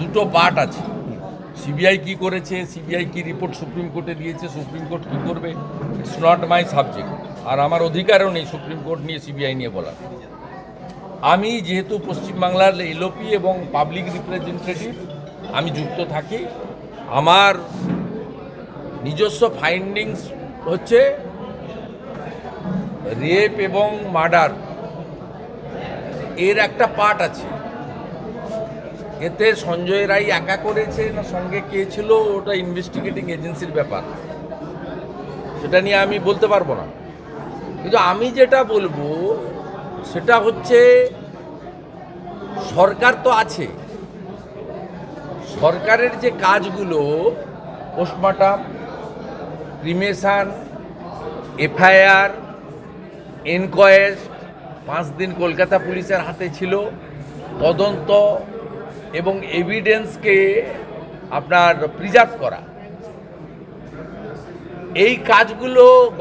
দুটো পার্ট আছে। সিবিআই কি করেছে, সিবিআই কি রিপোর্ট সুপ্রিম কোর্টে দিয়েছে, সুপ্রিম কোর্ট কি করবে, ইটস নট মাই সাবজেক্ট। আর আমার অধিকারও নেই সুপ্রিম কোর্ট নিয়ে সিবিআই নিয়ে বলার। আমি যেহেতু পশ্চিমবাংলার এলওপি এবং পাবলিক রিপ্রেজেন্টেটিভ আমি যুক্ত থাকি। আমার নিজস্ব ফাইন্ডিংস হচ্ছে রেপ এবং মার্ডার এর একটা পার্ট আছে। এতে সঞ্জয় রায় একা করেছে না সঙ্গে কে ছিল, ওটা ইনভেস্টিগেটিং এজেন্সির ব্যাপার। সেটা নিয়ে আমি বলতে পারব না। কিন্তু আমি যেটা বলব, সেটা হচ্ছে সরকার তো আছে। সরকারের যে কাজগুলো পোস্টমর্টম ক্রিমেশন এফআইআর এনকোয়েস্ট পাঁচ দিন কলকাতা পুলিশের হাতে ছিল, তদন্ত এবং এভিডেন্সকে আপনার প্রিজার্ভ করা। এই কাজগুলো